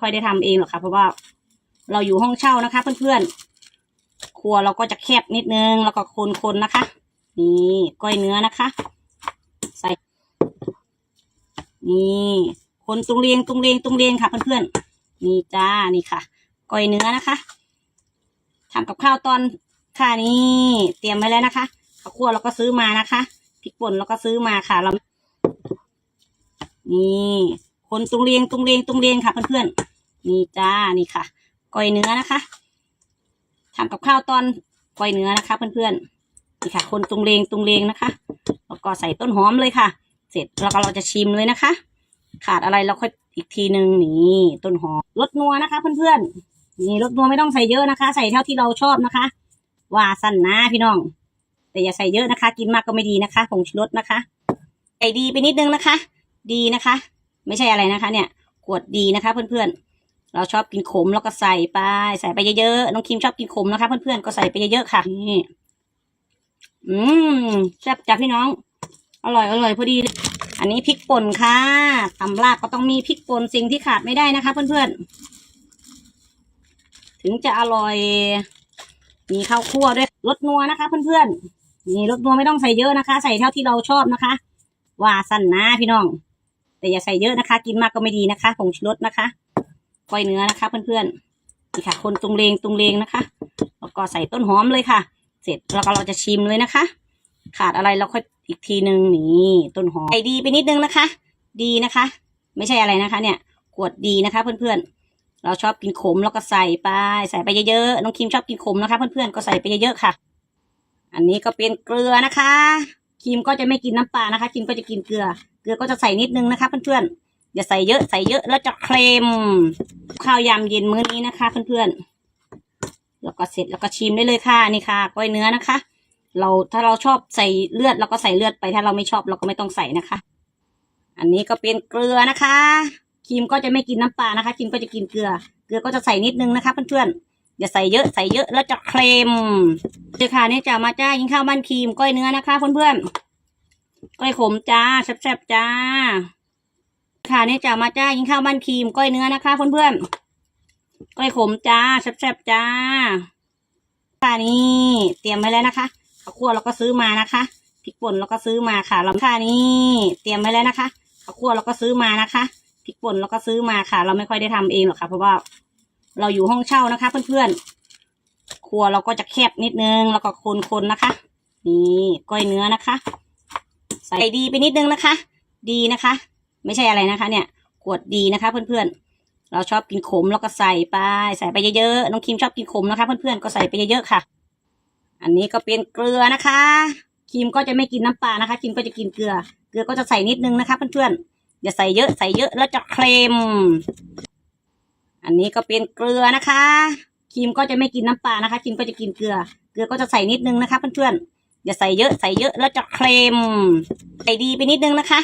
ค่อยได้ทำเองหรอกค่ะ เพราะว่าเราอยู่ห้องเช่านะคะ เพื่อนๆ ครัวเราก็จะแคบนิดนึง แล้วก็คนๆนะคะ นี่ก้อยเนื้อนะคะ ใส่ นี่คนตุงเรียงตุงเรียงตุงเรียงค่ะเพื่อนๆ นี่จ้า นี่ค่ะ ก้อยเนื้อนะคะทำกับข้าวตอนค่ะนี่เตรียมไว้แล้วนะคะข้าวคั่วเราก็ซื้อมานะคะพริกป่นเราก็ซื้อมาค่ะ เรา นี่คนตุงเรียงตุงเรียงตุงเรียงค่ะเพื่อนๆ นี่จ้านี่ค่ะก้อยเนื้อนะคะทำกับข้าวตอนก้อยเนื้อนะคะ เพื่อนๆนี่ค่ะ คนตุงเรียงตุงเรียงนะคะแล้วก็ใส่ต้นหอมเลยค่ะ เสร็จแล้วก็เราจะชิมเลยนะคะ ขาดอะไรเราค่อยอีกทีหนึ่งนี่ต้นหอมรสนัวนะคะ เพื่อนๆนี่รสนัวไม่ต้องใส่เยอะนะคะ ใส่เท่าที่เราชอบนะคะ ว่าสั้นนะพี่น้อง แต่อย่าใส่เยอะนะคะ กินมากก็ไม่ดีนะคะผงชูรสนะคะใส่ดีไปนิดนึงนะคะ ดีนะคะ ไม่ใช่อะไรนะคะ เนี่ยขวดดีนะคะ เพื่อนๆ เราชอบกินขมแล้วก็ใส่ไป ใส่ไปเยอะๆน้องคิมชอบกินขมนะคะเพื่อนๆก็ใส่ไปเยอะๆค่ะนี่อืมแซ่บจ้ะพี่น้อง อร่อยอร่อยพอดีเลยอันนี้พริกป่นค่ะตำลาบก็ต้องมีพริกป่นสิ่งที่ขาดไม่ได้นะคะเพื่อนๆ ถึงจะอร่อย มีข้าวคั่วด้วยรสนัวนะคะ เพื่อนๆนี่รสนัวไม่ต้องใส่เยอะนะคะ ใส่เท่าที่เราชอบนะคะ ว่าสั้นนะพี่น้อง แต่อย่าใส่เยอะนะคะ กินมากก็ไม่ดีนะคะผงชูรสนะคะ ก้อยเนื้อนะคะ เพื่อนๆนี่ค่ะ คนตุงเลงตุงเลงนะคะแล้วก็ใส่ต้นหอมเลยค่ะ เสร็จแล้วก็เราจะชิมเลยนะคะ ขาดอะไรเราค่อยอีกทีหนึ่งนี่ต้นหอมใส่ดีไปนิดนึงนะคะ ดีนะคะ ไม่ใช่อะไรนะคะ เนี่ยขวดดีนะคะ เพื่อนๆ เราชอบกินขมแล้วก็ใส่ไปใส่ไปเยอะๆน้องคิมชอบกินขมนะคะ เพื่อนๆก็ใส่ไปเยอะๆค่ะ อันนี้ก็เป็นเกลือนะคะคิมก็จะไม่กินน้ำปลานะคะคิมก็จะกินเกลือ เกลือก็จะใส่นิดนึงนะคะ เพื่อนๆ อย่าใส่เยอะใส่เยอะแล้วจะเค็มข้าวยำเย็นมื้อนี้นะคะ เพื่อนๆแล้วก็เสร็จแล้วก็ชิมได้เลยค่ะนี่ค่ะก้อยเนื้อนะคะ เราถ้าเราชอบใส่เลือดเราก็ใส่เลือดไปถ้าเราไม่ชอบเราก็ไม่ต้องใส่นะคะ อันนี้ก็เป็นเกลือนะคะคิมก็จะไม่กินน้ำปลานะคะคิมก็จะกินเกลือ เกลือก็จะใส่นิดนึงนะคะเพื่อนๆอย่าใส่เยอะใส่เยอะแล้วจะเค็มเดี๋ยวค่ะนี่จะมาจ้ากินข้าวบ้านครีมก้อยเนื้อนะคะเพื่อนๆก้อยขมจ้าแซ่บๆจ้า ค่ะเนี่ยจะมาจ้ากินข้าวบ้านครีมก้อยเนื้อนะคะเพื่อนๆก้อยขมจ้าแซ่บๆจ้าค่ะนี่เตรียมไว้แล้วนะคะข้าวคั่วเราก็ซื้อมานะคะพริกป่นเราก็ซื้อมาค่ะเราค่ะนี่เตรียมไว้แล้วนะคะข้าวคั่วเราก็ซื้อมานะคะพริกป่นเราก็ซื้อมาค่ะ เราไม่ค่อยได้ทำเองหรอกค่ะเพราะว่าเราอยู่ห้องเช่านะคะ เพื่อนๆครัวเราก็จะแคบนิดนึงแล้วก็คนๆนะคะ นี่ก้อยเนื้อนะคะ ใส่ดีไปนิดนึงนะคะ ดีนะคะ ไม่ใช่อะไรนะคะ เนี่ยขวดดีนะคะเพื่อนๆ เราชอบกินขมแล้วก็ใส่ไปใส่ไปเยอะๆน้องคิมชอบกินขมนะคะเพื่อนๆก็ใส่ไปเยอะๆค่ะ อันนี้ก็เป็นเกลือนะคะคิมก็จะไม่กินน้ำปลานะคะคิมก็จะกินเกลือ เกลือก็จะใส่นิดนึงนะคะเพื่อนๆอย่าใส่เยอะใส่เยอะแล้วจะเค็มอันนี้ก็เป็นเกลือนะคะคิมก็จะไม่กินน้ำปลานะคะคิมก็จะกินเกลือ เกลือก็จะใส่นิดนึงนะคะเพื่อนๆอย่าใส่เยอะใส่เยอะแล้วจะเค็มใส่ดีไปนิดนึงนะคะ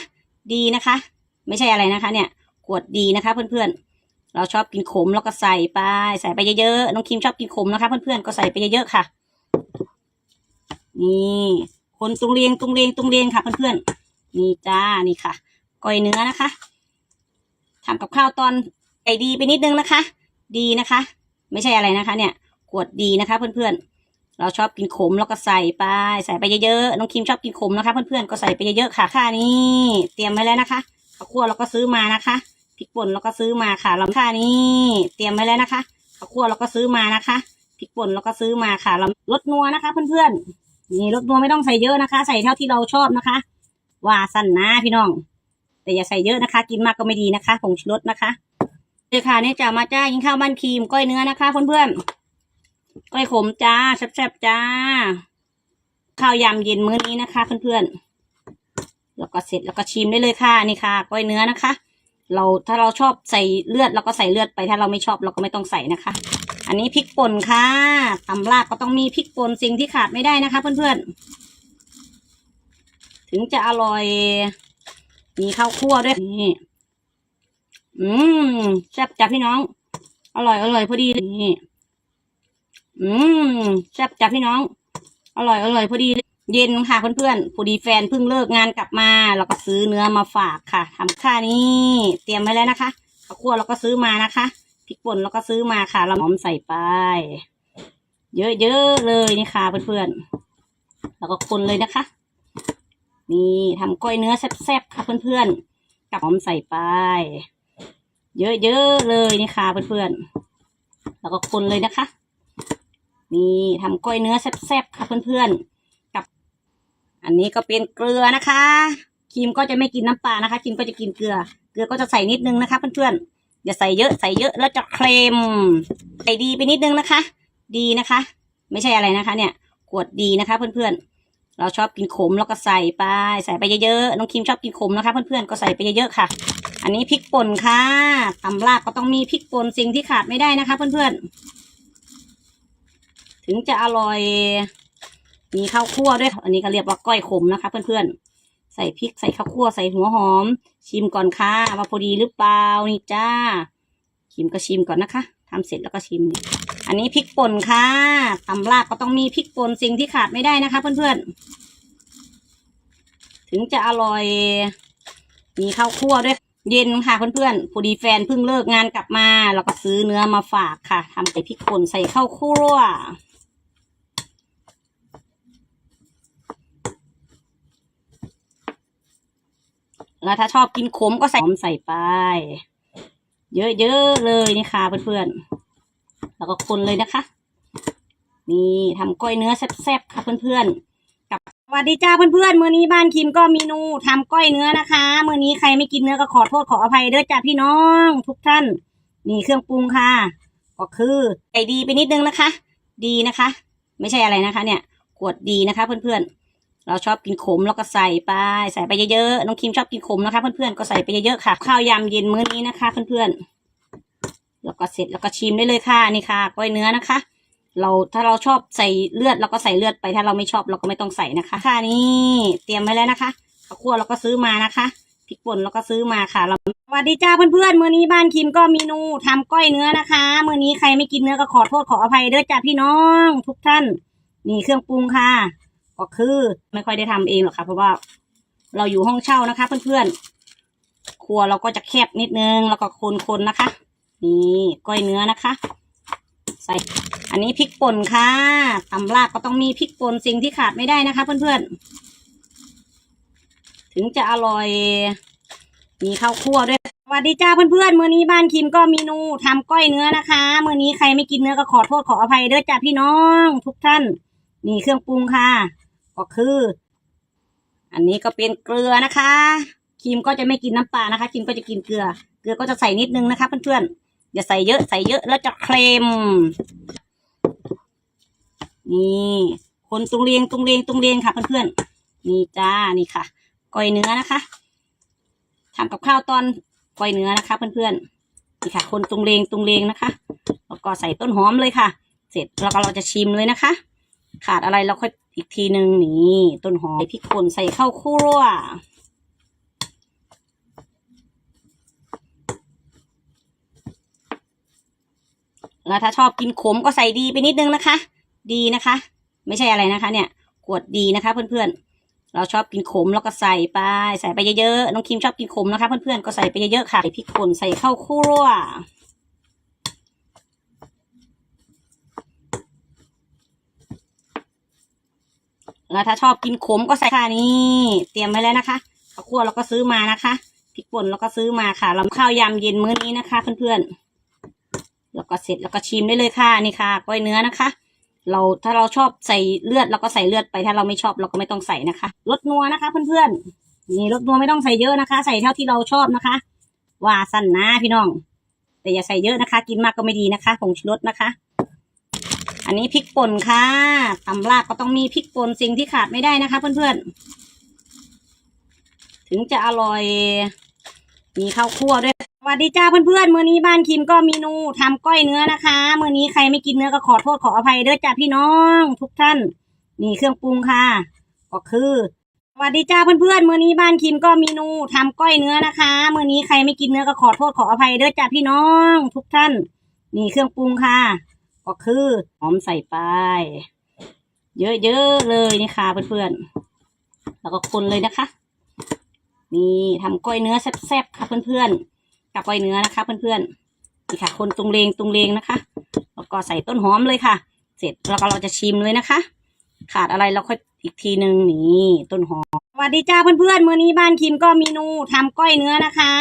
ดีนะคะ ไม่ใช่อะไรนะคะ เนี่ยขวดดีนะคะ เพื่อนๆ เราชอบกินขมแล้วก็ใส่ไป ใส่ไปเยอะๆ น้องคิมชอบกินขมนะคะ เพื่อนๆ ก็ใส่ไปเยอะๆค่ะ นี่คนตุงเรียงตุงเรียงตุงเรียงค่ะ เพื่อนๆ นี่จ้า นี่ค่ะก้อยเนื้อนะคะทำกับข้าวตอนใส่ดีไปนิดนึงนะคะ ดีนะคะ ไม่ใช่อะไรนะคะ เนี่ยขวดดีนะคะ เพื่อนๆ เราชอบกินขมแล้วก็ใส่ไป ใส่ไปเยอะๆ น้องคิมชอบกินขมนะคะ เพื่อนๆ ก็ใส่ไปเยอะๆ ค่ะ ค่ะนี่ เตรียมไว้แล้วนะคะ ข้าวคั่วเราก็ซื้อมานะคะพริกป่นเราก็ซื้อมาค่ะเราค่ะนี่เตรียมไว้แล้วนะคะข้าวคั่วเราก็ซื้อมานะคะพริกป่นเราก็ซื้อมาค่ะเรารสนัวนะคะ เพื่อนๆนี่รสนัวไม่ต้องใส่เยอะนะคะ ใส่เท่าที่เราชอบนะคะ ว่าสั้นนะพี่น้อง แต่อย่าใส่เยอะนะคะ กินมากก็ไม่ดีนะคะผงชูรสนะคะเดี๋ยวค่ะเนี่ยจะมาจ้ากินข้าวบ้านครีมก้อยเนื้อนะคะ เพื่อนๆก้อยขมจ้าแซ่บๆจ้าข้าวยำเย็นมื้อนี้นะคะ เพื่อนๆ แล้วก็เสร็จแล้วก็ชิมได้เลยค่ะนี่ค่ะก้อยเนื้อนะคะ เราถ้าเราชอบใส่เลือดเราก็ใส่เลือดไปถ้าเราไม่ชอบเราก็ไม่ต้องใส่นะคะ อันนี้พริกป่นค่ะตำลาบก็ต้องมีพริกป่นสิ่งที่ขาดไม่ได้นะคะ เพื่อนๆ ถึงจะอร่อย มีข้าวคั่วด้วยนี่อืมแซ่บจ้ะพี่น้อง อร่อยอร่อยพอดีนี่อืมแซ่บจ้ะพี่น้อง อร่อยอร่อยพอดี เย็นค่ะเพื่อนๆพอดีแฟนเพิ่งเลิกงานกลับมาเราก็ซื้อเนื้อมาฝากค่ะทำค่านี้เตรียมไว้แล้วนะคะข้าวคั่วเราก็ซื้อมานะคะพริกป่นแล้วก็ซื้อมาค่ะ เราหอมใส่ไป เยอะๆเลยนี่ค่ะเพื่อนๆแล้วก็คนเลยนะคะ นี่ทำก้อยเนื้อแซ่บๆค่ะเพื่อนๆกับหอมใส่ไป เยอะๆเลยนี่ค่ะเพื่อนๆแล้วก็คนเลยนะคะ นี่ทำก้อยเนื้อแซ่บๆค่ะเพื่อนๆ อันนี้ก็เป็นเกลือนะคะครีมก็จะไม่กินน้ำปลานะคะครีมก็จะกินเกลือ เกลือก็จะใส่นิดนึงนะคะเพื่อนๆอย่าใส่เยอะใส่เยอะแล้วจะเค็มใส่ดีไปนิดนึงนะคะ ดีนะคะ ไม่ใช่อะไรนะคะ เนี่ยขวดดีนะคะเพื่อนๆ เราชอบกินขมแล้วก็ใส่ไป ใส่ไปเยอะๆน้องครีมชอบกินขมนะคะเพื่อนๆก็ใส่ไปเยอะๆค่ะ อันนี้พริกป่นค่ะตำลาบก็ต้องมีพริกป่นสิ่งที่ขาดไม่ได้นะคะ เพื่อนๆถึงจะอร่อย มีข้าวคั่วด้วยอันนี้ก็เรียกว่าก้อยขมนะคะ เพื่อนๆ ใส่พริกใส่ข้าวคั่วใส่หัวหอม ชิมก่อนค่ะว่าพอดีหรือเปล่านี่จ้า ชิมก็ชิมก่อนนะคะทำเสร็จแล้วก็ชิม อันนี้พริกป่นค่ะตำลาบก็ต้องมีพริกป่นสิ่งที่ขาดไม่ได้นะคะ เพื่อนๆ ถึงจะอร่อย มีข้าวคั่วด้วยเย็นค่ะเพื่อนๆพอดีแฟนเพิ่งเลิกงานกลับมา แล้วก็ซื้อเนื้อมาฝากค่ะทำใส่พริกป่นใส่ข้าวคั่ว แล้วถ้าชอบกินขมก็ใส่หอมใส่ไป เยอะๆเลยนี่ค่ะเพื่อนๆ แล้วก็คนเลยนะคะ นี่ทำก้อยเนื้อแซ่บๆค่ะเพื่อนๆ กับสวัสดีจ้าเพื่อนๆ มื้อนี้บ้านคิมก็มีนูทำก้อยเนื้อนะคะ มื้อนี้ใครไม่กินเนื้อก็ขอโทษขออภัยเด้อจ้าพี่น้องทุกท่าน นี่เครื่องปรุงค่ะ ก็คือใส่ดีไปนิดนึงนะคะ ดีนะคะ ไม่ใช่อะไรนะคะ เนี่ยขวดดีนะคะ เพื่อนๆ เราชอบกินขมแล้วก็ใส่ไป ใส่ไปเยอะๆน้องคิมชอบกินขมนะคะ เพื่อนๆก็ใส่ไปเยอะๆค่ะ ข้าวยำเย็นมื้อนี้นะคะ เพื่อนๆแล้วก็เสร็จแล้วก็ชิมได้เลยค่ะนี่ค่ะก้อยเนื้อนะคะ เราถ้าเราชอบใส่เลือดเราก็ใส่เลือดไปถ้าเราไม่ชอบเราก็ไม่ต้องใส่นะคะ ค่ะนี่เตรียมไว้แล้วนะคะข้าวคั่วเราก็ซื้อมานะคะพริกป่นเราก็ซื้อมาค่ะเราสวัสดีจ้าเพื่อนๆมื้อนี้บ้านคิมก็มีนูทำก้อยเนื้อนะคะมื้อนี้ใครไม่กินเนื้อก็ขอโทษขออภัยเด้อจ้าพี่น้อง ทุกท่าน นี่เครื่องปรุงค่ะ ก็คือไม่ค่อยได้ทำเองหรอกค่ะเพราะว่าเราอยู่ห้องเช่านะคะ เพื่อนๆ ครัวเราก็จะแคบนิดนึงแล้วก็คนๆนะคะ นี่ก้อยเนื้อนะคะ ใส่ อันนี้พริกป่นค่ะตำลาบก็ต้องมีพริกป่นสิ่งที่ขาดไม่ได้นะคะ เพื่อนๆ ถึงจะอร่อย มีข้าวคั่วด้วยสวัสดีจ้าเพื่อนๆ มื้อนี้บ้านคิมก็มีนูทำก้อยเนื้อนะคะ มื้อนี้ใครไม่กินเนื้อก็ขอโทษขออภัยเด้อจ้าพี่น้อง ทุกท่าน นี่เครื่องปรุงค่ะ ก็คือ อันนี้ก็เป็นเกลือนะคะคิมก็จะไม่กินน้ำปลานะคะคิมก็จะกินเกลือ เกลือก็จะใส่นิดนึงนะคะเพื่อนๆอย่าใส่เยอะใส่เยอะแล้วจะเค็มนี่คนตุงเรียงตุงเรียงตุงเรียงค่ะเพื่อนๆนี่จ้านี่ค่ะก้อยเนื้อนะคะทำกับข้าวตอนก้อยเนื้อนะคะเพื่อนๆนี่ค่ะ คนตุงเรียงตุงเรียงนะคะแล้วก็ใส่ต้นหอมเลยค่ะ เสร็จแล้วก็เราจะชิมเลยนะคะ ขาดอะไรเราค่อย อีกทีหนึ่งนี่ต้นหอมใส่พริกป่นใส่ข้าวคั่วแล้วถ้าชอบกินขมก็ใส่ดีไปนิดนึงนะคะ ดีนะคะ ไม่ใช่อะไรนะคะ เนี่ยขวดดีนะคะ เพื่อนๆ เราชอบกินขมแล้วก็ใส่ไป ใส่ไปเยอะๆ น้องคิมชอบกินขมนะคะ เพื่อนๆ ก็ใส่ไปเยอะๆค่ะใส่พริกป่นใส่ข้าวคั่ว แล้ว ถ้าชอบกินขมก็ใส่ค่ะนี่เตรียมไว้แล้วนะคะข้าวคั่วเราก็ซื้อมานะคะพริกป่นเราก็ซื้อมาค่ะเราข้าวยำเย็นมื้อนี้นะคะ เพื่อนๆแล้วก็เสร็จแล้วก็ชิมได้เลยค่ะนี่ค่ะก้อยเนื้อนะคะ เราถ้าเราชอบใส่เลือดเราก็ใส่เลือดไปถ้าเราไม่ชอบเราก็ไม่ต้องใส่นะคะรสนัวนะคะ เพื่อนๆนี่รสนัวไม่ต้องใส่เยอะนะคะ ใส่เท่าที่เราชอบนะคะว่าสั้นนะพี่น้อง แต่อย่าใส่เยอะนะคะ กินมากก็ไม่ดีนะคะผงชูรสนะคะ นนี้พริกป่นค่ะตำลาบก็ต้องมีพริกป่นสิ่งที่ขาดไม่ได้นะคะเพื่อนๆ ถึงจะอร่อย มีข้าวคั่วด้วยสวัสดีจ้าเพื่อนๆ มื้อนี้บ้านคิมก็มีนูทำก้อยเนื้อนะคะ มื้อนี้ใครไม่กินเนื้อก็ขอโทษขออภัยเด้อจ้าพี่น้องทุกท่าน นี่เครื่องปรุงค่ะ ก็คือสวัสดีจ้าเพื่อนๆ มื้อนี้บ้านคิมก็มีนูทำก้อยเนื้อนะคะ มื้อนี้ใครไม่กินเนื้อก็ขอโทษขออภัยเด้อจ้าพี่น้องทุกท่าน นี่เครื่องปรุงค่ะ ก็คือหอมใส่ไป เยอะๆเลยนี่ค่ะเพื่อนๆ แล้วก็คนเลยนะคะ นี่ทำก้อยเนื้อแซ่บๆค่ะเพื่อนๆ กับก้อยเนื้อนะคะ เพื่อนๆ นี่ค่ะ คนตรงเลงตรงเลงนะคะ แล้วก็ใส่ต้นหอมเลยค่ะ เสร็จแล้วก็เราจะชิมเลยนะคะ ขาดอะไรเราค่อยอีกทีหนึ่งนี่ต้นหอมสวัสดีจ้าเพื่อนๆมื้อนี้บ้านคิมก็เมนูทำก้อยเนื้อนะคะ